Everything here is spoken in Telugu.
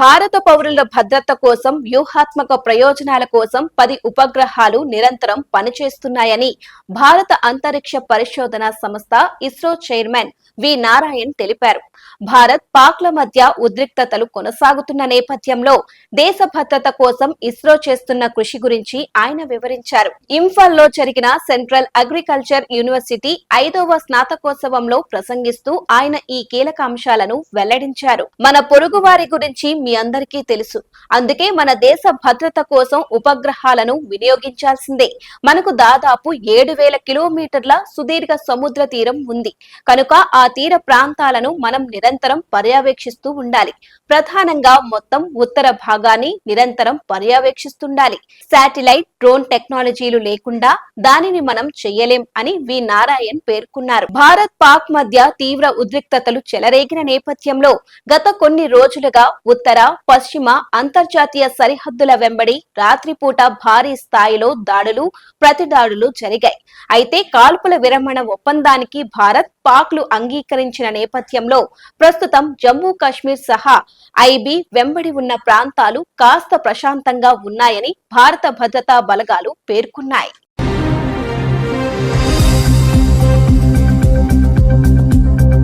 భారత పౌరుల భద్రత కోసం వ్యూహాత్మక ప్రయోజనాల కోసం పది ఉపగ్రహాలు నిరంతరం పనిచేస్తున్నాయని భారత అంతరిక్ష పరిశోధన సంస్థ ఇస్రో చైర్మన్ వి నారాయణ్ తెలిపారు. భారత్ పాక్ల మధ్య ఉద్రిక్తతలు కొనసాగుతున్న నేపథ్యంలో దేశ భద్రత కోసం ఇస్రో చేస్తున్న కృషి గురించి ఆయన వివరించారు. ఇంఫాల్లో జరిగిన సెంట్రల్ అగ్రికల్చర్ యూనివర్సిటీ ఐదవ స్నాతకోత్సవంలో ప్రసంగిస్తూ ఆయన ఈ కీలక అంశాలను వెల్లడించారు. మన పొరుగువారి గురించి మీ అందరికీ తెలుసు. అందుకే మన దేశ భద్రత కోసం ఉపగ్రహాలను వినియోగించాల్సిందే. మనకు దాదాపు ఏడు వేల కిలోమీటర్ల సుదీర్ఘ సముద్ర తీరం ఉంది. కనుక ఆ తీర ప్రాంతాలను మనం నిరంతరం పర్యవేక్షిస్తూ ఉండాలి. ప్రధానంగా మొత్తం ఉత్తర భాగాన్ని నిరంతరం పర్యవేక్షిస్తుండాలి. శాటిలైట్ డ్రోన్ టెక్నాలజీలు లేకుండా దానిని మనం చెయ్యలేం అని వి నారాయణ్ పేర్కొన్నారు. భారత్ పాక్ మధ్య తీవ్ర ఉద్రిక్తతలు చెలరేగిన నేపథ్యంలో గత కొన్ని రోజులుగా ఉత్తర ఉత్తర పశ్చిమ అంతర్జాతీయ సరిహద్దుల వెంబడి రాత్రిపూట భారీ స్థాయిలో దాడులు ప్రతిదాడులు జరిగాయి. అయితే కాల్పుల విరమణ ఒప్పందానికి భారత్ పాక్లు అంగీకరించిన నేపథ్యంలో ప్రస్తుతం జమ్మూ కాశ్మీర్ సహా ఐబీ వెంబడి ఉన్న ప్రాంతాలు కాస్త ప్రశాంతంగా ఉన్నాయని భారత భద్రతా బలగాలు పేర్కొన్నాయి.